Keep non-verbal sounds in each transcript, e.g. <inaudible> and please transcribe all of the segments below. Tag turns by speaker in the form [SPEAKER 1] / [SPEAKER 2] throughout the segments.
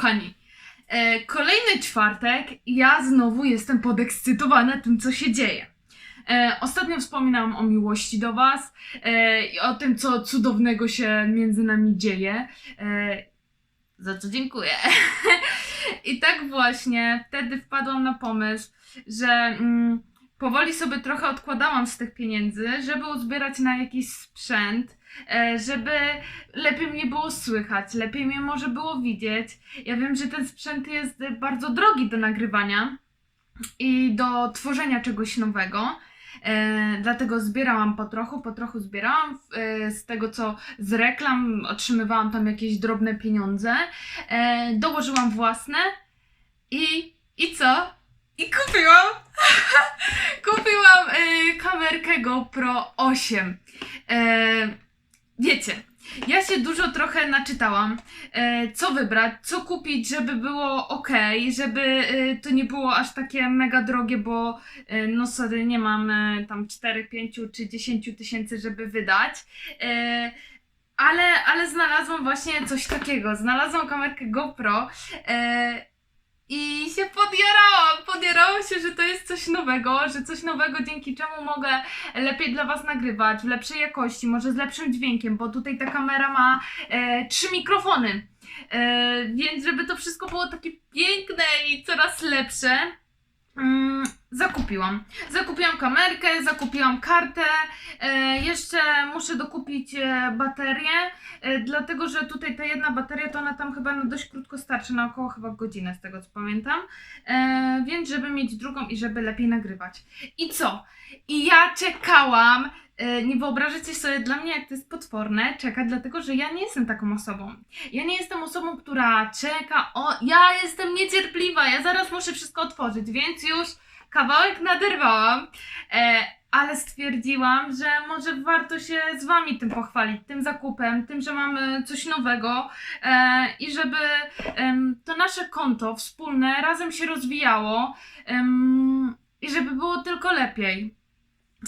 [SPEAKER 1] kochani, e, kolejny czwartek ja znowu jestem podekscytowana tym, co się dzieje. E, ostatnio wspominałam o miłości do Was e, i o tym, co cudownego się między nami dzieje. Za co dziękuję. <laughs> I tak właśnie wtedy wpadłam na pomysł, że mm, powoli sobie trochę odkładałam z tych pieniędzy, żeby uzbierać na jakiś sprzęt, e, żeby lepiej mnie było słychać, lepiej mnie może było widzieć. Ja wiem, że ten sprzęt jest bardzo drogi do nagrywania i do tworzenia czegoś nowego. E, dlatego zbierałam po trochu, po trochu zbierałam. E, z tego co z reklam otrzymywałam tam jakieś drobne pieniądze. Dołożyłam własne i, i co? I kupiłam! <laughs> kamerkę GoPro 8. E, wiecie, ja się dużo trochę naczytałam, e, co wybrać, co kupić, żeby było ok, żeby e, to nie było aż takie mega drogie, bo e, no sorry, nie mam tam 4, 5 czy 10 tysięcy, żeby wydać. Ale, ale znalazłam właśnie coś takiego. Znalazłam kamerkę GoPro i się podjarałam. Podjarałam się, że to jest coś nowego, że coś nowego, dzięki czemu mogę lepiej dla Was nagrywać, w lepszej jakości, może z lepszym dźwiękiem, bo tutaj ta kamera ma e, trzy mikrofony. E, więc żeby to wszystko było takie piękne i coraz lepsze, mm, zakupiłam. Zakupiłam kamerkę, zakupiłam kartę, e, jeszcze muszę dokupić e, baterię, e, dlatego że tutaj ta jedna bateria to ona tam chyba na dość krótko starczy, na około chyba godzinę z tego co pamiętam, więc żeby mieć drugą i żeby lepiej nagrywać. I co? I ja czekałam, nie wyobrażacie sobie dla mnie jak to jest potworne czekać, dlatego że ja nie jestem taką osobą. Ja nie jestem osobą, która czeka, o, ja jestem niecierpliwa, ja zaraz muszę wszystko otworzyć, więc już kawałek naderwałam, e, ale stwierdziłam, że może warto się z Wami tym pochwalić, tym zakupem, tym, że mamy coś nowego e, i żeby to nasze konto wspólne razem się rozwijało i żeby było tylko lepiej.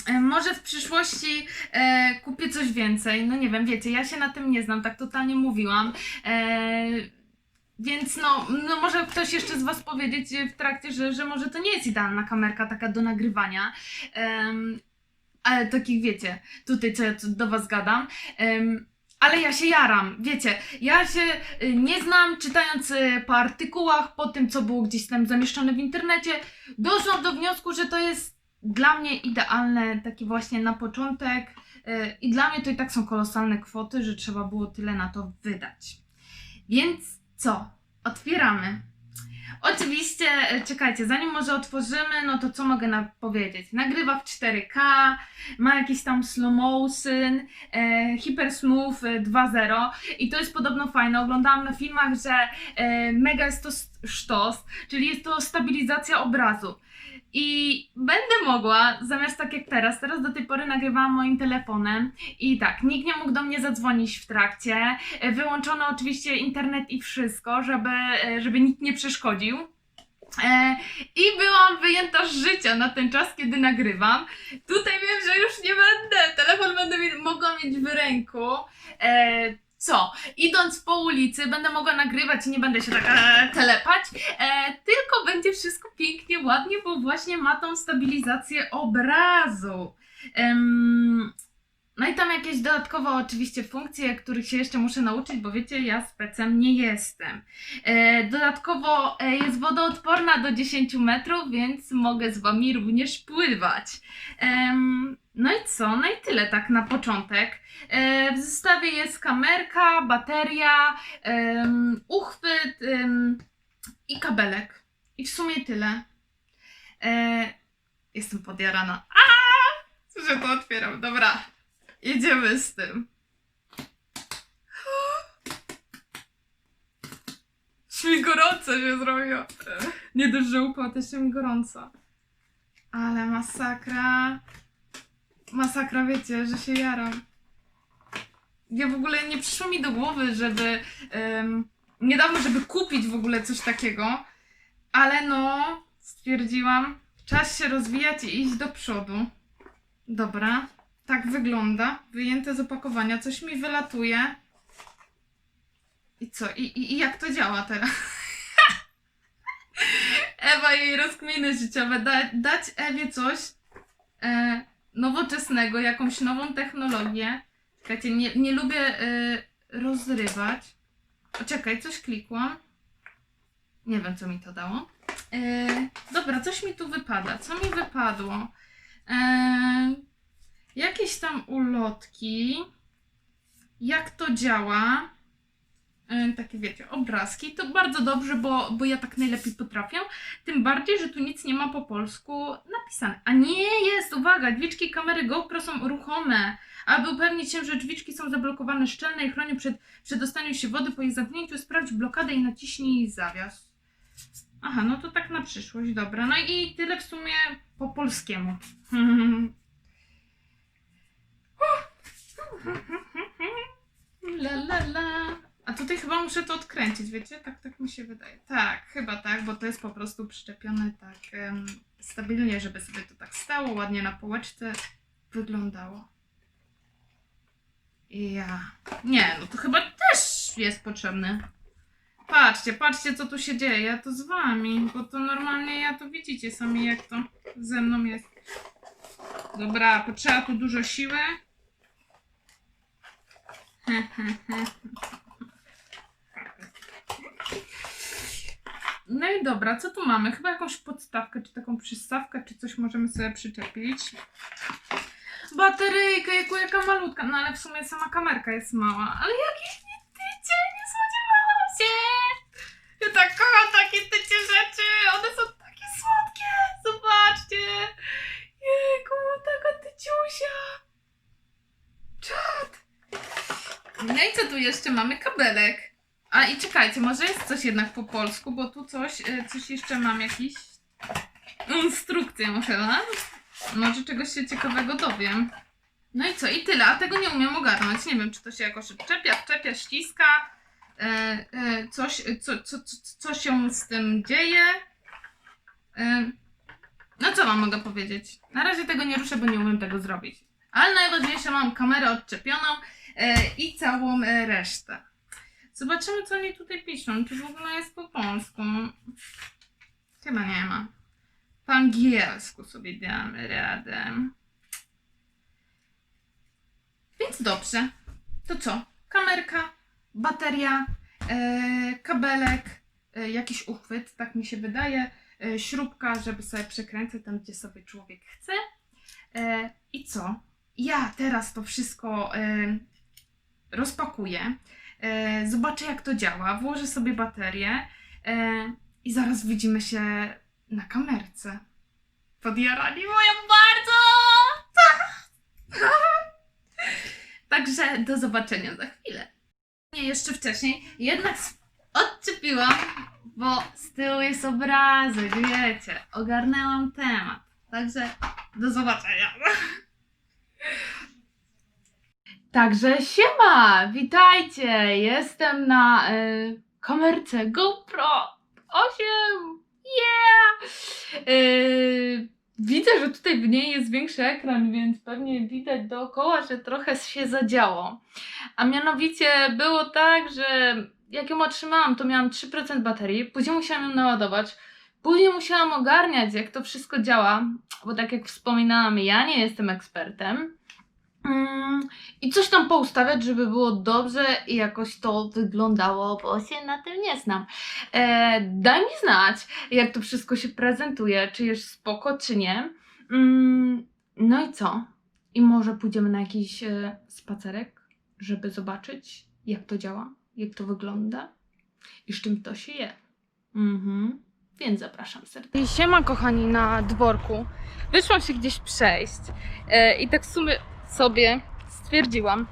[SPEAKER 1] E, Może w przyszłości e, kupię coś więcej. No nie wiem, wiecie, ja się na tym nie znam, tak totalnie mówiłam. E, więc no, no może ktoś jeszcze z Was powiedzieć w trakcie, że, że może to nie jest idealna kamerka taka do nagrywania. Ale takich wiecie, tutaj co ja do Was gadam. Ale ja się jaram, wiecie, ja się y, nie znam, czytając y, po artykułach, po tym, co było gdzieś tam zamieszczone w internecie, doszłam do wniosku, że to jest dla mnie idealne, taki właśnie na początek. y, I dla mnie to i tak są kolosalne kwoty, że trzeba było tyle na to wydać. Więc co? Otwieramy. Oczywiście, e, czekajcie, zanim może otworzymy, no to co mogę na powiedzieć? Nagrywa w 4K, ma jakiś tam slow motion, e, Hyper Smooth e, 2.0 i to jest podobno fajne. Oglądałam na filmach, że e, mega jest to sztos, czyli jest to stabilizacja obrazu. I będę mogła, zamiast tak jak teraz, teraz do tej pory nagrywałam moim telefonem i tak, nikt nie mógł do mnie zadzwonić w trakcie, e, wyłączono oczywiście internet i wszystko, żeby, e, żeby nikt nie przeszkodził. E, I byłam wyjęta z życia na ten czas, kiedy nagrywam. Tutaj wiem, że już nie będę. Telefon będę mogła mieć w ręku. Co? Idąc po ulicy będę mogła nagrywać i nie będę się tak e, telepać, e, tylko będzie wszystko pięknie, ładnie, bo właśnie ma tą stabilizację obrazu. No i tam jakieś dodatkowe oczywiście funkcje, których się jeszcze muszę nauczyć, bo wiecie, ja specem nie jestem. E, dodatkowo e, jest wodoodporna do 10 metrów, więc mogę z Wami również pływać. No i co? No i tyle tak na początek. E, w zestawie jest kamerka, bateria, uchwyt i kabelek. I w sumie tyle. Jestem podjarana. A, że to otwieram. Dobra, jedziemy z tym. Mi gorąco się zrobiło. Nie dość, że upał, to jeszcze mi gorąco. Ale masakra. Masakra, wiecie, że się jaram. Ja w ogóle nie przyszło mi do głowy, żeby em, niedawno, żeby kupić w ogóle coś takiego, ale no, stwierdziłam, czas się rozwijać i iść do przodu. Dobra, tak wygląda. Wyjęte z opakowania, coś mi wylatuje. I co? I, i, i jak to działa teraz? <laughs> moje rozkminy życiowe. Da, dać Ewie coś e, nowoczesnego, jakąś nową technologię. Czekajcie, nie, nie lubię e, rozrywać. O, czekaj, coś klikłam. Nie wiem, co mi to dało. E, dobra, coś mi tu wypada. Co mi wypadło? E, jakieś tam ulotki. Jak to działa? E, takie wiecie, obrazki. To bardzo dobrze, bo, bo ja tak najlepiej potrafię. Tym bardziej, że tu nic nie ma po polsku napisane. A nie jest, uwaga, drzwiczki kamery GoPro są ruchome. Aby upewnić się, że drzwiczki są zablokowane szczelne i chronią przed przedostaniem się wody po ich zamknięciu, sprawdź blokadę i naciśnij zawias. Aha, no to tak na przyszłość, dobra. No i tyle w sumie po polskiemu. <laughs> La la la. A tutaj chyba muszę to odkręcić, wiecie? Tak, tak mi się wydaje. Tak, chyba tak, bo to jest po prostu przyczepione tak em, stabilnie, żeby sobie to tak stało, ładnie na półeczce wyglądało. Ja. Nie, no to chyba też jest potrzebne. Patrzcie, patrzcie co tu się dzieje. Ja to z wami, bo to normalnie ja to widzicie sami jak to ze mną jest. Dobra, potrzeba tu dużo siły. <laughs> No i dobra, co tu mamy? Chyba jakąś podstawkę, czy taką przystawkę, czy coś możemy sobie przyczepić. Bateryjka, jaku, jaka malutka. No ale w sumie sama kamerka jest mała. Ale jakieś tu jeszcze mamy? Kabelek. A i czekajcie, może jest coś jednak po polsku, bo tu coś, y, coś jeszcze mam jakiś instrukcję chyba. Może czegoś się ciekawego dowiem. No i co? I tyle, a tego nie umiem ogarnąć. Nie wiem, czy to się jakoś odczepia, wczepia, ściska. E, e, coś, co, co, co, co się z tym dzieje. E, no co wam mogę powiedzieć? Na razie tego nie ruszę, bo nie umiem tego zrobić. Ale najważniejsze, mam kamerę odczepioną e, i całą e, resztę. Zobaczymy, co oni tutaj piszą. Czy w ogóle jest po polsku? Chyba nie ma. Po angielsku sobie damy radę. Więc dobrze. To co? Kamerka, bateria, e, kabelek, e, jakiś uchwyt, tak mi się wydaje, e, śrubka, żeby sobie przekręcać tam, gdzie sobie człowiek chce. E, I co? Ja teraz to wszystko e, rozpakuję, e, zobaczę jak to działa, włożę sobie baterię e, i zaraz widzimy się na kamerce. Podjarani moją bardzo! <laughs> Także do zobaczenia za chwilę. Nie, jeszcze wcześniej. Jednak odczepiłam, bo z tyłu jest obrazek, wiecie. Ogarnęłam temat. Także do zobaczenia. <laughs> Także siema, witajcie. Jestem na y, kamerce GoPro 8. Yeah! Y, widzę, że tutaj w niej jest większy ekran, więc pewnie widać dookoła, że trochę się zadziało. A mianowicie było tak, że jak ją otrzymałam, to miałam 3% baterii, później musiałam ją naładować. Później musiałam ogarniać, jak to wszystko działa, bo tak jak wspominałam, ja nie jestem ekspertem. Mm, I coś tam poustawiać, żeby było dobrze i jakoś to wyglądało, bo się na tym nie znam. E, daj mi znać, jak to wszystko się prezentuje, czy jest spoko, czy nie. Mm, no i co? I może pójdziemy na jakiś e, spacerek, żeby zobaczyć, jak to działa, jak to wygląda i z czym to się je. Mhm. Więc zapraszam serdecznie. Siema kochani na dworku. Wyszłam się gdzieś przejść e, i tak w sumie sobie stwierdziłam,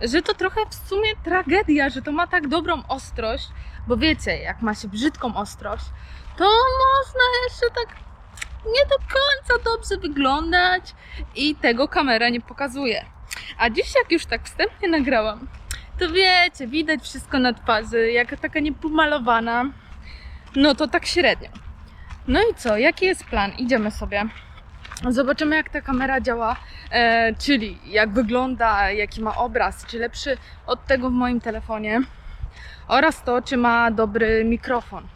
[SPEAKER 1] że to trochę w sumie tragedia, że to ma tak dobrą ostrość, bo wiecie, jak ma się brzydką ostrość, to można jeszcze tak nie do końca dobrze wyglądać i tego kamera nie pokazuje. A dziś jak już tak wstępnie nagrałam, to wiecie, widać wszystko na twarzy, jak taka niepomalowana, no to tak średnio. No i co, jaki jest plan? Idziemy sobie. Zobaczymy jak ta kamera działa, czyli jak wygląda, jaki ma obraz, czy lepszy od tego w moim telefonie oraz to, czy ma dobry mikrofon.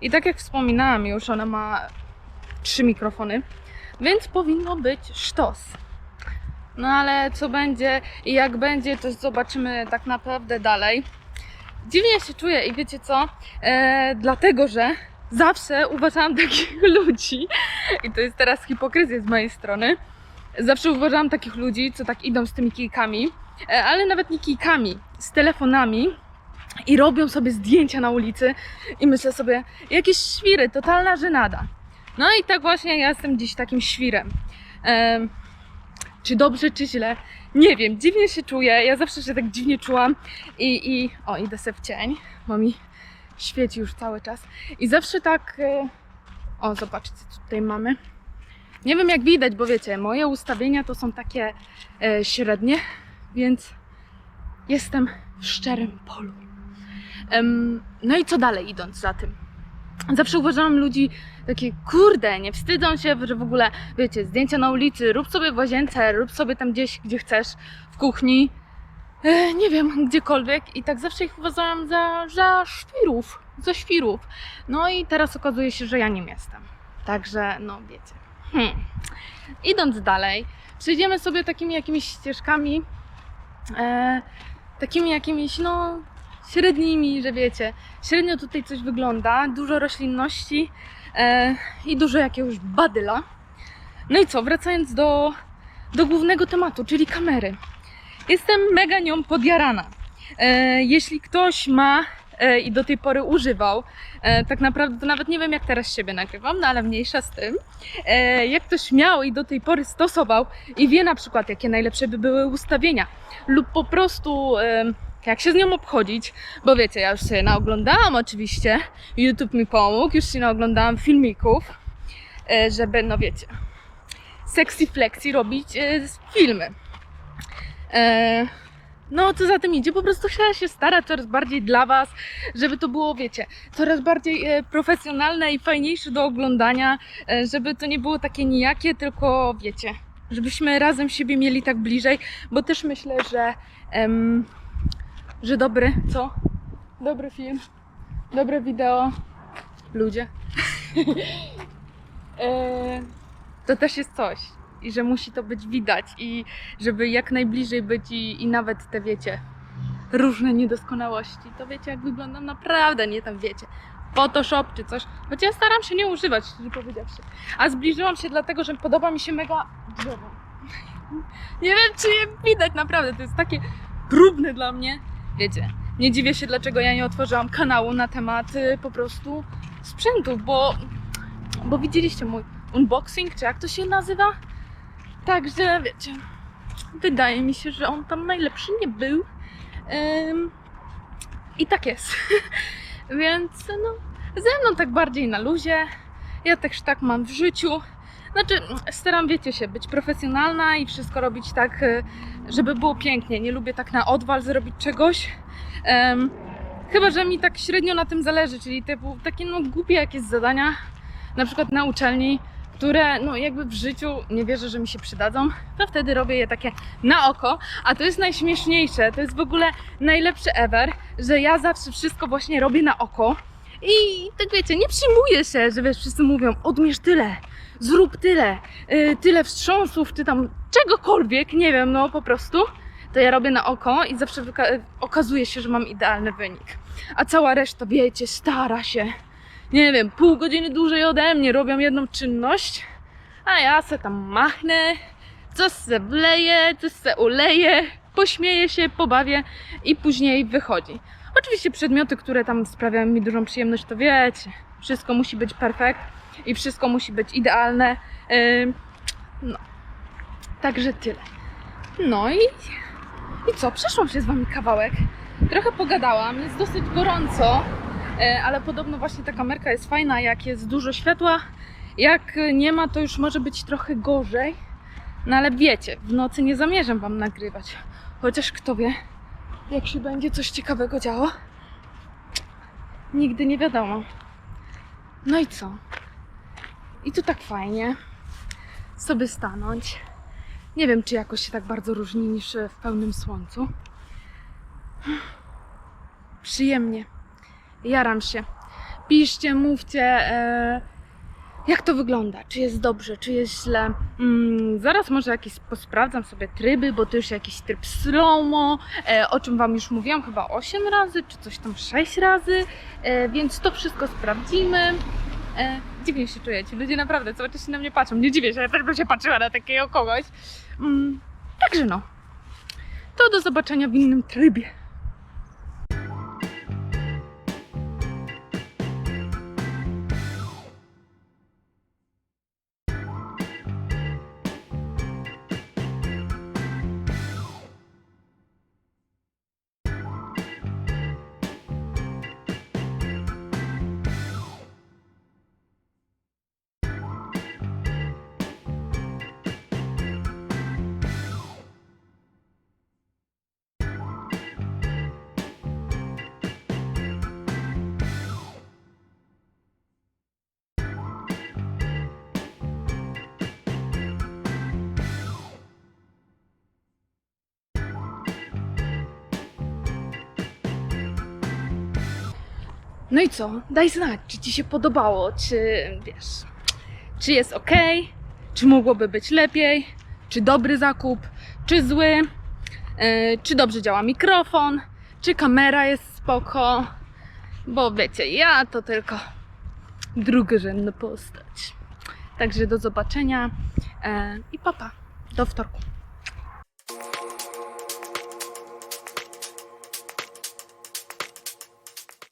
[SPEAKER 1] I tak jak wspominałam już, ona ma trzy mikrofony, więc powinno być sztos. No ale co będzie i jak będzie, to zobaczymy tak naprawdę dalej. Dziwnie się czuję i wiecie co? E, dlatego, że zawsze uważałam <laughs> takich ludzi, i to jest teraz hipokryzja z mojej strony, zawsze uważałam takich ludzi, co tak idą z tymi kijkami, e, ale nawet nie kijkami, z telefonami i robią sobie zdjęcia na ulicy i myślę sobie, jakieś świry, totalna żenada. No i tak właśnie ja jestem dziś takim świrem. Em, czy dobrze, czy źle? Nie wiem, dziwnie się czuję. Ja zawsze się tak dziwnie czułam. I, i o, idę sobie w cień, bo mi świeci już cały czas. I zawsze tak. e, O, zobaczcie, co tutaj mamy. Nie wiem, jak widać, bo wiecie, moje ustawienia to są takie e, średnie, więc jestem w szczerym polu. Em, no i co dalej, idąc za tym? Zawsze uważałam ludzi takie, kurde, nie wstydzą się, że w ogóle, wiecie, zdjęcia na ulicy, rób sobie w łazience, rób sobie tam gdzieś, gdzie chcesz, w kuchni, e, nie wiem, gdziekolwiek. I tak zawsze ich uważałam za, za za świrów. No i teraz okazuje się, że ja nim jestem. Także, no wiecie. Hmm. Idąc dalej, przejdziemy sobie takimi jakimiś ścieżkami, e, takimi jakimiś, no, średnimi, że wiecie, średnio tutaj coś wygląda, dużo roślinności e, i dużo jakiegoś badyla. No i co, wracając do, do głównego tematu, czyli kamery. Jestem mega nią podjarana. E, jeśli ktoś ma i do tej pory używał, e, tak naprawdę to nawet nie wiem jak teraz siebie nagrywam, no ale mniejsza z tym. E, jak ktoś miał i do tej pory stosował i wie na przykład jakie najlepsze by były ustawienia lub po prostu e, jak się z nią obchodzić, bo wiecie, ja już się naoglądałam oczywiście, YouTube mi pomógł, już się naoglądałam filmików, e, żeby, no wiecie, sexy flexi robić e, filmy. No, co za tym idzie, po prostu trzeba się starać coraz bardziej dla Was, żeby to było, wiecie, coraz bardziej e, profesjonalne i fajniejsze do oglądania, e, żeby to nie było takie nijakie, tylko wiecie, żebyśmy razem siebie mieli tak bliżej, bo też myślę, że em, że dobry, co? Dobry film, dobre wideo, ludzie. <laughs> e, to też jest coś. I że musi to być widać i żeby jak najbliżej być i, i nawet te wiecie, różne niedoskonałości. To wiecie jak wyglądam naprawdę, nie tam wiecie. Photoshop czy coś. Choć ja staram się nie używać, szczerze powiedziawszy. A zbliżyłam się dlatego, że podoba mi się mega drzewo. <laughs> Nie wiem, czy je widać naprawdę. To jest takie próbne dla mnie. Wiecie, nie dziwię się, dlaczego ja nie otworzyłam kanału na temat y, po prostu sprzętów, bo, bo widzieliście mój unboxing, czy jak to się nazywa? Także wiecie, wydaje mi się, że on tam najlepszy nie był. Ym, I tak jest. <laughs> Więc no, ze mną tak bardziej na luzie. Ja też tak mam w życiu. Znaczy, staram, wiecie się, być profesjonalna i wszystko robić tak, y, żeby było pięknie. Nie lubię tak na odwal zrobić czegoś. Chyba, że mi tak średnio na tym zależy, czyli typu takie no głupie jakieś zadania, na przykład na uczelni, które no jakby w życiu nie wierzę, że mi się przydadzą, to wtedy robię je takie na oko, a to jest najśmieszniejsze, to jest w ogóle najlepszy ever, że ja zawsze wszystko właśnie robię na oko. I tak wiecie, nie przyjmuję się, że wiesz, wszyscy mówią odmierz tyle, zrób tyle, y, tyle wstrząsów, czy tam czegokolwiek, nie wiem, no po prostu. To ja robię na oko i zawsze wyka- okazuje się, że mam idealny wynik. A cała reszta, wiecie, stara się, nie wiem, pół godziny dłużej ode mnie robią jedną czynność, a ja se tam machnę, coś se wleję, coś se uleję, pośmieję się, pobawię i później wychodzi. Oczywiście przedmioty, które tam sprawiają mi dużą przyjemność, to wiecie, wszystko musi być perfekt i wszystko musi być idealne. No, także tyle. No i i co? Przeszłam się z wami kawałek. Trochę pogadałam, jest dosyć gorąco, ale podobno właśnie ta kamerka jest fajna, jak jest dużo światła. Jak nie ma, to już może być trochę gorzej. No ale wiecie, w nocy nie zamierzam wam nagrywać. Chociaż kto wie, jak się będzie coś ciekawego działo. Nigdy nie wiadomo. No i co? I tu tak fajnie sobie stanąć. Nie wiem, czy jakoś się tak bardzo różni niż e, w pełnym słońcu. Przyjemnie. Jaram się. Piszcie, mówcie, e, jak to wygląda, czy jest dobrze, czy jest źle. Mm, zaraz może jakieś posprawdzam sobie tryby, bo to już jakiś tryb slow-mo, e, o czym Wam już mówiłam chyba 8 razy, czy coś tam 6 razy, e, więc to wszystko sprawdzimy. E, dziwnie się czujecie, ludzie naprawdę cały czas się na mnie patrzą, nie dziwię się, ja też bym się patrzyła na takiego kogoś. Mm, także no, to do zobaczenia w innym trybie. No i co? Daj znać, czy Ci się podobało, czy wiesz, czy jest ok, czy mogłoby być lepiej, czy dobry zakup, czy zły, yy, czy dobrze działa mikrofon, czy kamera jest spoko, bo wiecie, ja to tylko drugorzędna postać. Także do zobaczenia yy, i papa, do wtorku.